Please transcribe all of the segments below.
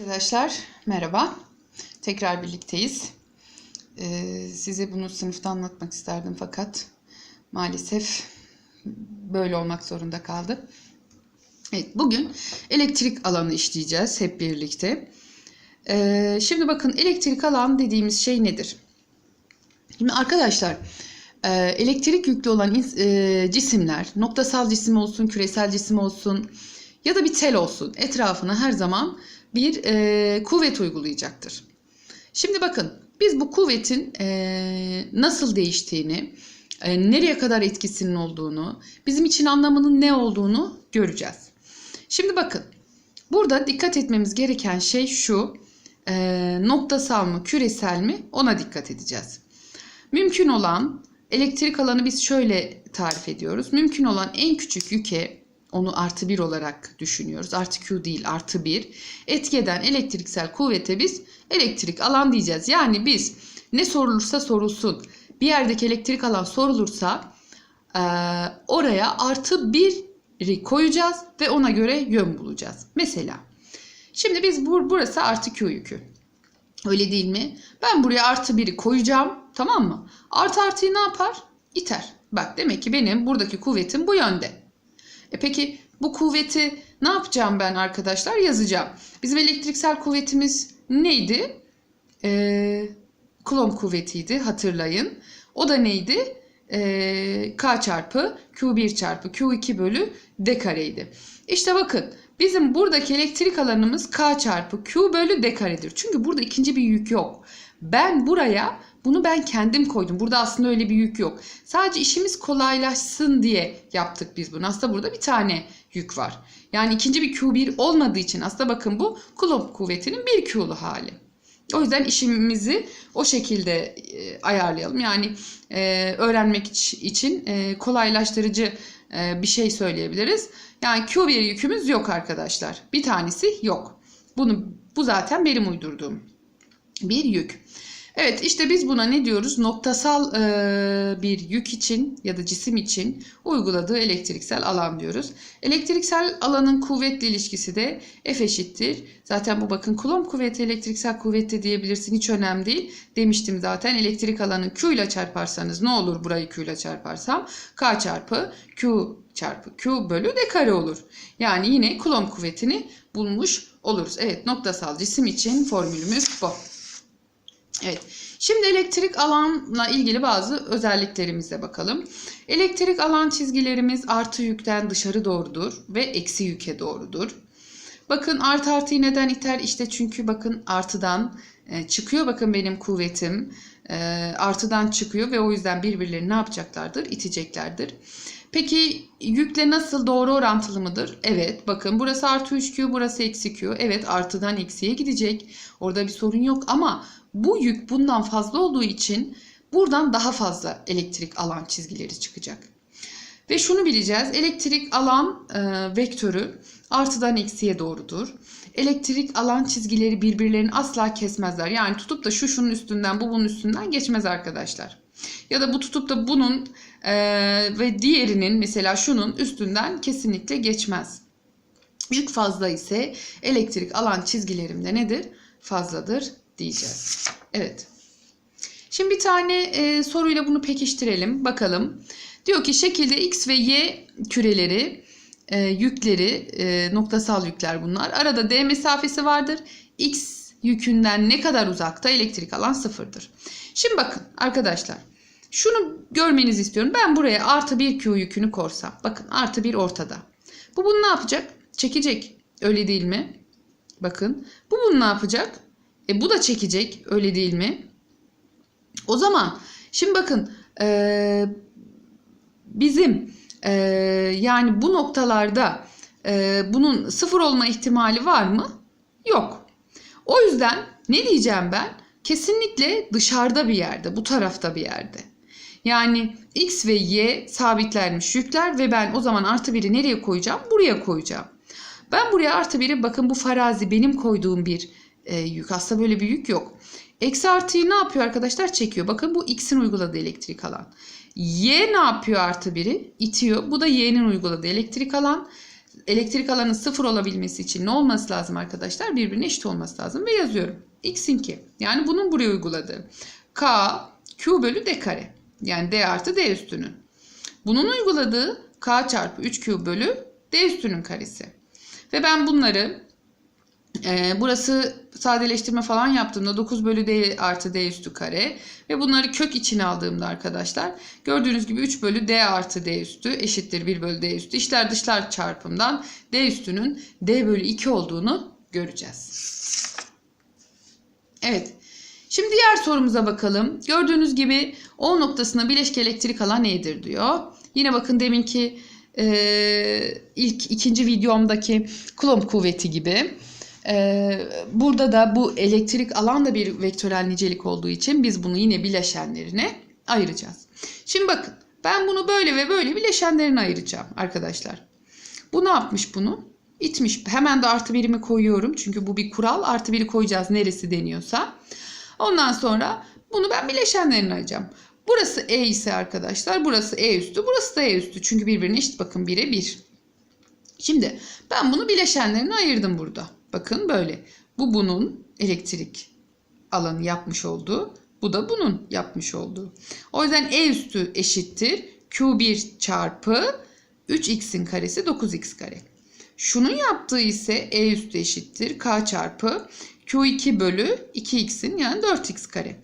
Arkadaşlar merhaba. Tekrar birlikteyiz. Ee, size bunu sınıfta anlatmak isterdim fakat maalesef böyle olmak zorunda kaldı. Evet, bugün elektrik alanı işleyeceğiz hep birlikte. Ee, şimdi bakın elektrik alan dediğimiz şey nedir? Şimdi arkadaşlar e, elektrik yüklü olan e, cisimler noktasal cisim olsun, küresel cisim olsun ya da bir tel olsun etrafına her zaman bir e, kuvvet uygulayacaktır. Şimdi bakın biz bu kuvvetin e, nasıl değiştiğini, e, nereye kadar etkisinin olduğunu, bizim için anlamının ne olduğunu göreceğiz. Şimdi bakın burada dikkat etmemiz gereken şey şu, e, noktasal mı, küresel mi ona dikkat edeceğiz. Mümkün olan elektrik alanı biz şöyle tarif ediyoruz. Mümkün olan en küçük yüke onu artı bir olarak düşünüyoruz. Artı Q değil artı bir. Etki eden elektriksel kuvvete biz elektrik alan diyeceğiz. Yani biz ne sorulursa sorulsun bir yerdeki elektrik alan sorulursa eee, oraya artı biri koyacağız ve ona göre yön bulacağız. Mesela şimdi biz bur burası artı Q yükü. Öyle değil mi? Ben buraya artı biri koyacağım. Tamam mı? Artı artıyı ne yapar? İter. Bak demek ki benim buradaki kuvvetim bu yönde. E peki bu kuvveti ne yapacağım ben arkadaşlar? Yazacağım. Bizim elektriksel kuvvetimiz neydi? Ee, Coulomb kuvvetiydi hatırlayın. O da neydi? Ee, K çarpı Q1 çarpı Q2 bölü D kareydi. İşte bakın bizim buradaki elektrik alanımız K çarpı Q bölü D karedir. Çünkü burada ikinci bir yük yok. Ben buraya bunu ben kendim koydum. Burada aslında öyle bir yük yok. Sadece işimiz kolaylaşsın diye yaptık biz bunu. Aslında burada bir tane yük var. Yani ikinci bir Q1 olmadığı için aslında bakın bu Coulomb kuvvetinin bir Q'lu hali. O yüzden işimizi o şekilde e, ayarlayalım. Yani e, öğrenmek iç- için e, kolaylaştırıcı bir şey söyleyebiliriz. Yani Q1 yükümüz yok arkadaşlar. Bir tanesi yok. Bunu bu zaten benim uydurduğum bir yük. Evet işte biz buna ne diyoruz? Noktasal e, bir yük için ya da cisim için uyguladığı elektriksel alan diyoruz. Elektriksel alanın kuvvetli ilişkisi de F eşittir. Zaten bu bakın Coulomb kuvveti elektriksel kuvveti diyebilirsin hiç önemli değil. Demiştim zaten elektrik alanı Q ile çarparsanız ne olur burayı Q ile çarparsam? K çarpı Q çarpı Q bölü D kare olur. Yani yine Coulomb kuvvetini bulmuş oluruz. Evet noktasal cisim için formülümüz bu. Evet. Şimdi elektrik alanla ilgili bazı özelliklerimize bakalım. Elektrik alan çizgilerimiz artı yükten dışarı doğrudur ve eksi yüke doğrudur. Bakın artı artıyı neden iter? İşte çünkü bakın artıdan e, çıkıyor bakın benim kuvvetim. E, artıdan çıkıyor ve o yüzden birbirlerini ne yapacaklardır? İteceklerdir. Peki yükle nasıl doğru orantılı mıdır? Evet bakın burası artı 3Q burası eksi Q. Evet artıdan eksiye gidecek. Orada bir sorun yok ama bu yük bundan fazla olduğu için buradan daha fazla elektrik alan çizgileri çıkacak. Ve şunu bileceğiz. Elektrik alan e, vektörü artıdan eksiye doğrudur. Elektrik alan çizgileri birbirlerini asla kesmezler. Yani tutup da şu şunun üstünden bu bunun üstünden geçmez arkadaşlar. Ya da bu tutup da bunun e, ve diğerinin mesela şunun üstünden kesinlikle geçmez. Yük fazla ise elektrik alan çizgilerimde nedir? Fazladır diyeceğiz. Evet. Şimdi bir tane e, soruyla bunu pekiştirelim. Bakalım. Diyor ki şekilde X ve Y küreleri, e, yükleri, e, noktasal yükler bunlar. Arada D mesafesi vardır. X yükünden ne kadar uzakta elektrik alan sıfırdır. Şimdi bakın arkadaşlar. Şunu görmenizi istiyorum. Ben buraya artı bir Q yükünü korsam. Bakın artı bir ortada. Bu bunu ne yapacak? Çekecek. Öyle değil mi? Bakın. Bu bunu ne yapacak? E bu da çekecek. Öyle değil mi? O zaman şimdi bakın e, bizim e, yani bu noktalarda e, bunun sıfır olma ihtimali var mı? Yok. O yüzden ne diyeceğim ben? Kesinlikle dışarıda bir yerde, bu tarafta bir yerde. Yani x ve y sabitlenmiş yükler ve ben o zaman artı biri nereye koyacağım? Buraya koyacağım. Ben buraya artı biri bakın bu farazi benim koyduğum bir e, yük. Aslında böyle bir yük yok. Eksi artıyı ne yapıyor arkadaşlar? Çekiyor. Bakın bu x'in uyguladığı elektrik alan. Y ne yapıyor artı biri? İtiyor. Bu da y'nin uyguladığı elektrik alan. elektrik alanın sıfır olabilmesi için ne olması lazım arkadaşlar? Birbirine eşit olması lazım ve yazıyorum. X'inki yani bunun buraya uyguladığı K Q bölü D kare. Yani D artı D üstünün. Bunun uyguladığı K çarpı 3Q bölü D üstünün karesi. Ve ben bunları e, burası sadeleştirme falan yaptığımda 9 bölü D artı D üstü kare ve bunları kök içine aldığımda arkadaşlar gördüğünüz gibi 3 bölü D artı D üstü eşittir 1 bölü D üstü. İşler dışlar çarpımdan D üstünün D bölü 2 olduğunu göreceğiz. Evet. Şimdi diğer sorumuza bakalım. Gördüğünüz gibi O noktasına bileşke elektrik alan nedir diyor. Yine bakın deminki e, ilk ikinci videomdaki Coulomb kuvveti gibi. E, burada da bu elektrik alan da bir vektörel nicelik olduğu için biz bunu yine bileşenlerine ayıracağız. Şimdi bakın ben bunu böyle ve böyle bileşenlerine ayıracağım arkadaşlar. Bu ne yapmış bunu? İtmiş. Hemen de artı birimi koyuyorum. Çünkü bu bir kural. Artı biri koyacağız neresi deniyorsa. Ondan sonra bunu ben bileşenlerine ayıracağım. Burası E ise arkadaşlar burası E üstü burası da E üstü. Çünkü birbirine eşit bakın 1'e 1. Şimdi ben bunu bileşenlerine ayırdım burada. Bakın böyle. Bu bunun elektrik alanı yapmış olduğu. Bu da bunun yapmış olduğu. O yüzden E üstü eşittir. Q1 çarpı 3x'in karesi 9x kare. Şunun yaptığı ise E üstü eşittir. K çarpı Q2 bölü 2x'in yani 4x kare.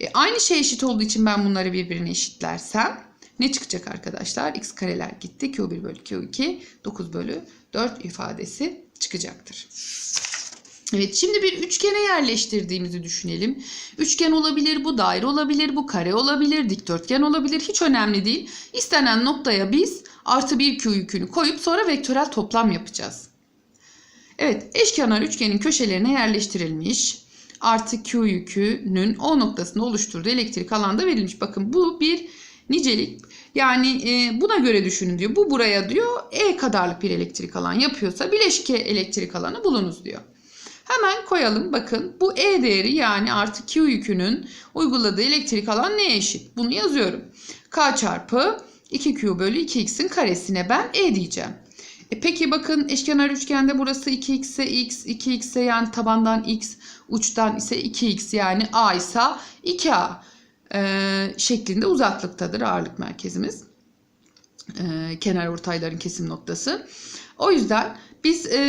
E, aynı şey eşit olduğu için ben bunları birbirine eşitlersem ne çıkacak arkadaşlar? x kareler gitti. Q1 bölü Q2 9 bölü 4 ifadesi çıkacaktır. Evet şimdi bir üçgene yerleştirdiğimizi düşünelim. Üçgen olabilir, bu daire olabilir, bu kare olabilir, dikdörtgen olabilir. Hiç önemli değil. İstenen noktaya biz artı bir Q yükünü koyup sonra vektörel toplam yapacağız. Evet eşkenar üçgenin köşelerine yerleştirilmiş artı Q yükünün O noktasında oluşturduğu elektrik alanda verilmiş. Bakın bu bir nicelik. Yani e, buna göre düşünün diyor. Bu buraya diyor E kadarlık bir elektrik alan yapıyorsa bileşke elektrik alanı bulunuz diyor. Hemen koyalım bakın bu E değeri yani artı Q yükünün uyguladığı elektrik alan neye eşit? Bunu yazıyorum. K çarpı 2Q bölü 2X'in karesine ben E diyeceğim. E peki bakın eşkenar üçgende burası 2x ise x, 2x ise yani tabandan x, uçtan ise 2x yani a ise 2a e, şeklinde uzaklıktadır ağırlık merkezimiz. E, kenar ortayların kesim noktası. O yüzden biz e,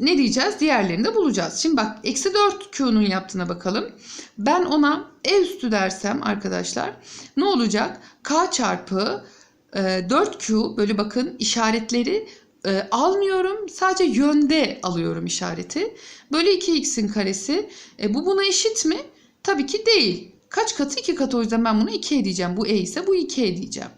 ne diyeceğiz? Diğerlerini de bulacağız. Şimdi bak eksi 4Q'nun yaptığına bakalım. Ben ona E üstü dersem arkadaşlar ne olacak? K çarpı e, 4Q böyle bakın işaretleri e, almıyorum. Sadece yönde alıyorum işareti. Böyle 2x'in karesi. E, bu buna eşit mi? Tabii ki değil. Kaç katı? 2 katı. O yüzden ben bunu 2 edeceğim. Bu e ise bu 2 edeceğim.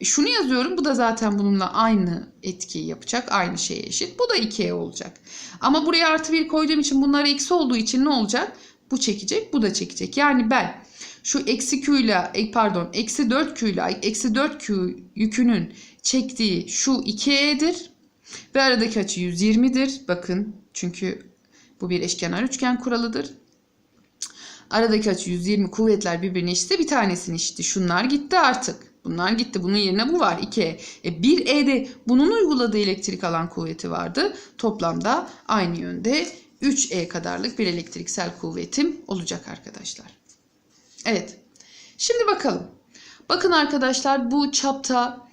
E, şunu yazıyorum. Bu da zaten bununla aynı etkiyi yapacak. Aynı şeye eşit. Bu da 2e olacak. Ama buraya artı 1 koyduğum için bunlar eksi olduğu için ne olacak? Bu çekecek. Bu da çekecek. Yani ben şu eksi q ile e, pardon eksi 4q ile eksi 4q yükünün çektiği şu 2e'dir. Ve aradaki açı 120'dir. Bakın çünkü bu bir eşkenar üçgen kuralıdır. Aradaki açı 120 kuvvetler birbirine eşitse bir tanesini eşitti. Şunlar gitti artık. Bunlar gitti. Bunun yerine bu var 2E. E 1E'de bunun uyguladığı elektrik alan kuvveti vardı. Toplamda aynı yönde 3E kadarlık bir elektriksel kuvvetim olacak arkadaşlar. Evet. Şimdi bakalım. Bakın arkadaşlar bu çapta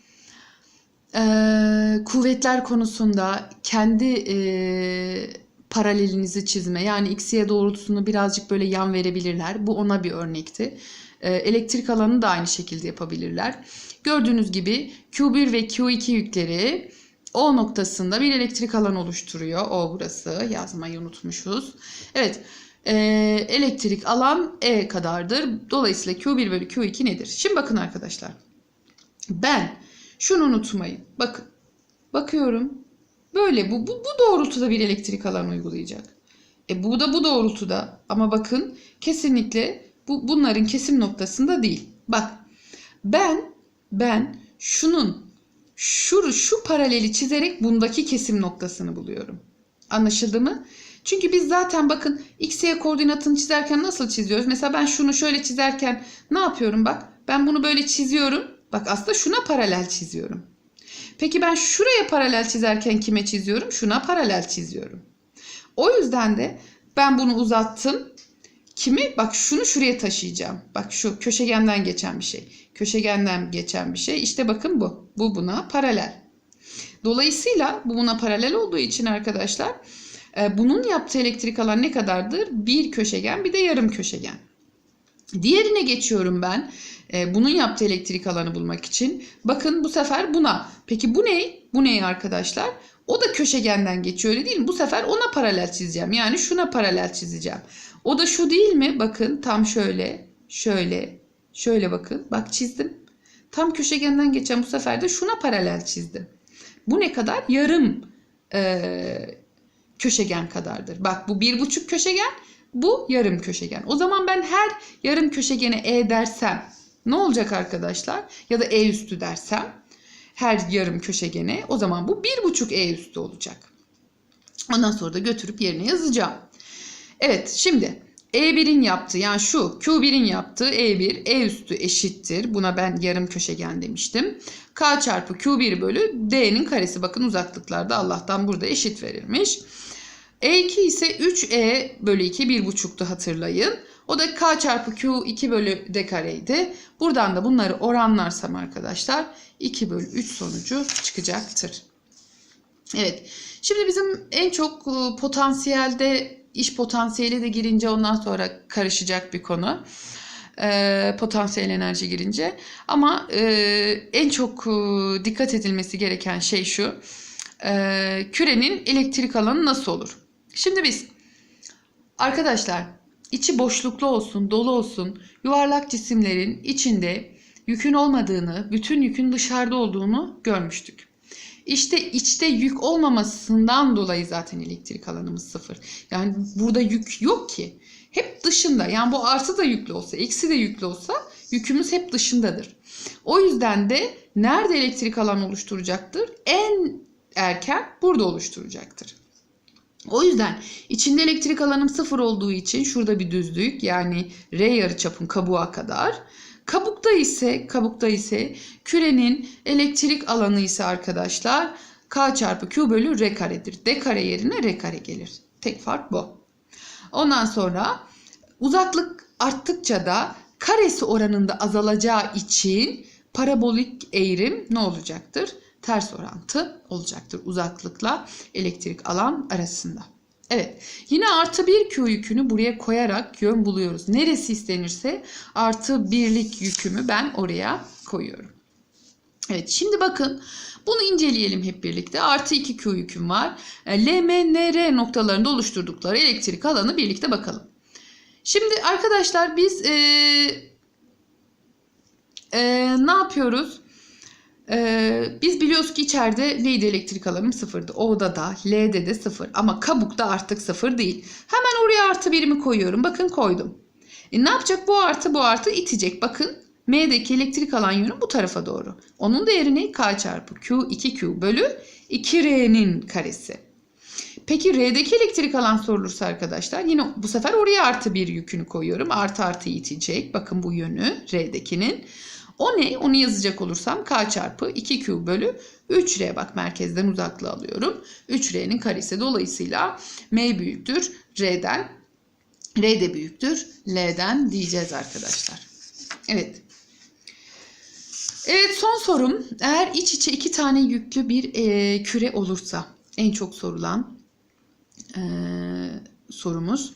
ee, kuvvetler konusunda kendi e, paralelinizi çizme yani x'ye doğrultusunu birazcık böyle yan verebilirler. Bu ona bir örnekti. Ee, elektrik alanını da aynı şekilde yapabilirler. Gördüğünüz gibi Q1 ve Q2 yükleri O noktasında bir elektrik alan oluşturuyor. O burası yazmayı unutmuşuz. Evet e, elektrik alan E kadardır. Dolayısıyla Q1 bölü Q2 nedir? Şimdi bakın arkadaşlar. Ben şunu unutmayın. Bakın. Bakıyorum. Böyle bu, bu, bu doğrultuda bir elektrik alan uygulayacak. E bu da bu doğrultuda. Ama bakın kesinlikle bu bunların kesim noktasında değil. Bak. Ben ben şunun şu şu paraleli çizerek bundaki kesim noktasını buluyorum. Anlaşıldı mı? Çünkü biz zaten bakın x, y koordinatını çizerken nasıl çiziyoruz? Mesela ben şunu şöyle çizerken ne yapıyorum bak? Ben bunu böyle çiziyorum. Bak aslında şuna paralel çiziyorum. Peki ben şuraya paralel çizerken kime çiziyorum? Şuna paralel çiziyorum. O yüzden de ben bunu uzattım. Kimi? Bak şunu şuraya taşıyacağım. Bak şu köşegenden geçen bir şey. Köşegenden geçen bir şey. İşte bakın bu. Bu buna paralel. Dolayısıyla bu buna paralel olduğu için arkadaşlar e, bunun yaptığı elektrik alan ne kadardır? Bir köşegen bir de yarım köşegen. Diğerine geçiyorum ben. E, bunun yaptığı elektrik alanı bulmak için. Bakın bu sefer buna. Peki bu ne? Bu ne arkadaşlar? O da köşegenden geçiyor öyle değil mi? Bu sefer ona paralel çizeceğim. Yani şuna paralel çizeceğim. O da şu değil mi? Bakın tam şöyle, şöyle, şöyle bakın. Bak çizdim. Tam köşegenden geçen bu sefer de şuna paralel çizdim. Bu ne kadar? Yarım e, köşegen kadardır. Bak bu bir buçuk köşegen, bu yarım köşegen. O zaman ben her yarım köşegene E dersem ne olacak arkadaşlar? Ya da E üstü dersem her yarım köşegene o zaman bu bir buçuk E üstü olacak. Ondan sonra da götürüp yerine yazacağım. Evet şimdi E1'in yaptığı yani şu Q1'in yaptığı E1 E üstü eşittir. Buna ben yarım köşegen demiştim. K çarpı Q1 bölü D'nin karesi. Bakın uzaklıklarda Allah'tan burada eşit verilmiş. E2 ise 3E bölü 2 1,5'tu hatırlayın. O da K çarpı Q2 bölü D kareydi. Buradan da bunları oranlarsam arkadaşlar 2 bölü 3 sonucu çıkacaktır. Evet. Şimdi bizim en çok e, potansiyelde iş potansiyeli de girince ondan sonra karışacak bir konu. E, potansiyel enerji girince. Ama e, en çok e, dikkat edilmesi gereken şey şu. E, kürenin elektrik alanı nasıl olur? Şimdi biz arkadaşlar içi boşluklu olsun, dolu olsun yuvarlak cisimlerin içinde yükün olmadığını, bütün yükün dışarıda olduğunu görmüştük. İşte içte yük olmamasından dolayı zaten elektrik alanımız sıfır. Yani burada yük yok ki. Hep dışında. Yani bu artı da yüklü olsa, eksi de yüklü olsa yükümüz hep dışındadır. O yüzden de nerede elektrik alan oluşturacaktır? En erken burada oluşturacaktır. O yüzden içinde elektrik alanım sıfır olduğu için şurada bir düzlük yani R yarıçapın kabuğa kadar. Kabukta ise kabukta ise kürenin elektrik alanı ise arkadaşlar K çarpı Q bölü R karedir. D kare yerine R kare gelir. Tek fark bu. Ondan sonra uzaklık arttıkça da karesi oranında azalacağı için parabolik eğrim ne olacaktır? Ters orantı olacaktır uzaklıkla elektrik alan arasında. Evet yine artı bir Q yükünü buraya koyarak yön buluyoruz. Neresi istenirse artı birlik yükümü ben oraya koyuyorum. Evet şimdi bakın bunu inceleyelim hep birlikte. Artı 2 Q yüküm var. E, L, M, N, R noktalarında oluşturdukları elektrik alanı birlikte bakalım. Şimdi arkadaşlar biz e, e, ne yapıyoruz? Ee, biz biliyoruz ki içeride neydi elektrik alanım sıfırdı. O'da da L'de de sıfır ama kabukta artık sıfır değil. Hemen oraya artı birimi koyuyorum. Bakın koydum. E, ne yapacak bu artı bu artı itecek. Bakın M'deki elektrik alan yönü bu tarafa doğru. Onun değeri ne? K çarpı Q 2Q bölü 2R'nin karesi. Peki R'deki elektrik alan sorulursa arkadaşlar yine bu sefer oraya artı bir yükünü koyuyorum. Artı artı itecek. Bakın bu yönü R'dekinin. O ne? Onu yazacak olursam K çarpı 2Q bölü 3R. Bak merkezden uzaklığı alıyorum. 3R'nin karesi. Dolayısıyla M büyüktür R'den. R de büyüktür L'den diyeceğiz arkadaşlar. Evet. Evet son sorum. Eğer iç içe iki tane yüklü bir e, küre olursa en çok sorulan e, sorumuz.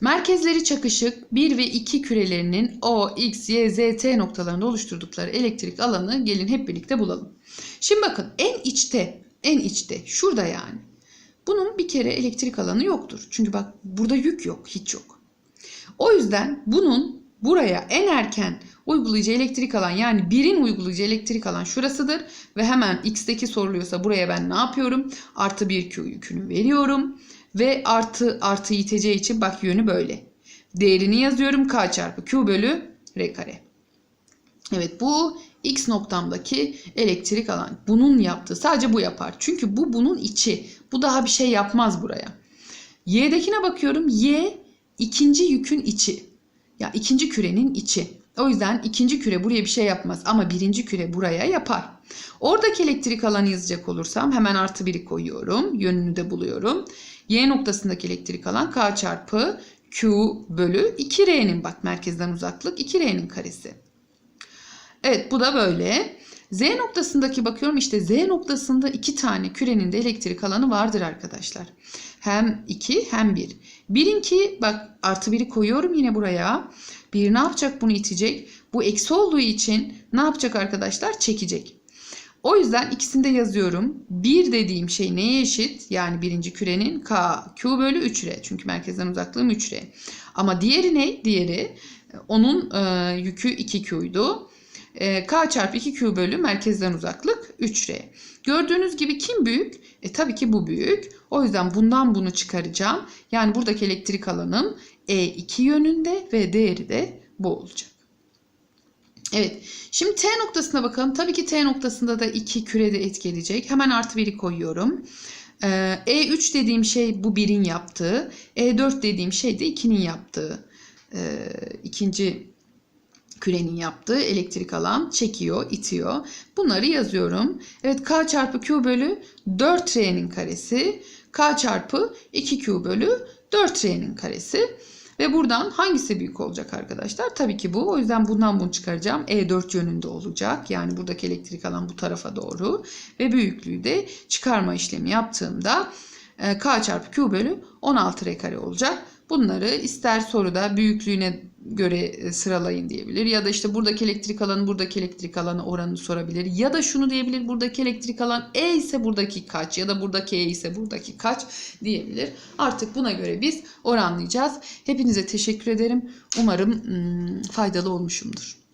Merkezleri çakışık 1 ve 2 kürelerinin O, X, Y, Z, T noktalarında oluşturdukları elektrik alanı gelin hep birlikte bulalım. Şimdi bakın en içte, en içte şurada yani. Bunun bir kere elektrik alanı yoktur. Çünkü bak burada yük yok, hiç yok. O yüzden bunun buraya en erken uygulayıcı elektrik alan yani birin uygulayıcı elektrik alan şurasıdır. Ve hemen X'teki soruluyorsa buraya ben ne yapıyorum? Artı 1 Q yükünü veriyorum. Ve artı artı iteceği için bak yönü böyle. Değerini yazıyorum k çarpı q bölü r kare. Evet bu x noktamdaki elektrik alan. Bunun yaptığı sadece bu yapar. Çünkü bu bunun içi. Bu daha bir şey yapmaz buraya. Y'dekine bakıyorum. Y ikinci yükün içi. Ya ikinci kürenin içi. O yüzden ikinci küre buraya bir şey yapmaz ama birinci küre buraya yapar. Oradaki elektrik alanı yazacak olursam hemen artı biri koyuyorum. Yönünü de buluyorum. Y noktasındaki elektrik alan K çarpı Q bölü 2R'nin bak merkezden uzaklık 2R'nin karesi. Evet bu da böyle. Z noktasındaki bakıyorum işte Z noktasında iki tane kürenin de elektrik alanı vardır arkadaşlar. Hem 2 hem 1. Birinki bak artı 1'i koyuyorum yine buraya. Bir ne yapacak bunu itecek? Bu eksi olduğu için ne yapacak arkadaşlar? Çekecek. O yüzden ikisini de yazıyorum. 1 dediğim şey neye eşit? Yani birinci kürenin K, Q bölü 3R. Çünkü merkezden uzaklığım 3R. Ama diğeri ne? Diğeri onun e, yükü 2Q'ydu. E, K çarpı 2Q bölü merkezden uzaklık 3R. Gördüğünüz gibi kim büyük? E tabii ki bu büyük. O yüzden bundan bunu çıkaracağım. Yani buradaki elektrik alanım E2 yönünde ve değeri de bu olacak. Evet. Şimdi T noktasına bakalım. Tabii ki T noktasında da iki kürede etkileyecek. Hemen artı 1'i koyuyorum. Ee, E3 dediğim şey bu birin yaptığı. E4 dediğim şey de 2'nin yaptığı. Ee, ikinci kürenin yaptığı elektrik alan çekiyor, itiyor. Bunları yazıyorum. Evet K çarpı Q bölü 4R'nin karesi. K çarpı 2Q bölü 4R'nin karesi. Ve buradan hangisi büyük olacak arkadaşlar? Tabii ki bu. O yüzden bundan bunu çıkaracağım. E4 yönünde olacak. Yani buradaki elektrik alan bu tarafa doğru. Ve büyüklüğü de çıkarma işlemi yaptığımda e, K çarpı Q bölü 16 R kare olacak. Bunları ister soruda büyüklüğüne göre e, sıralayın diyebilir. Ya da işte buradaki elektrik alanı buradaki elektrik alanı oranını sorabilir. Ya da şunu diyebilir buradaki elektrik alan E ise buradaki kaç ya da buradaki E ise buradaki kaç diyebilir. Artık buna göre biz oranlayacağız. Hepinize teşekkür ederim. Umarım ım, faydalı olmuşumdur.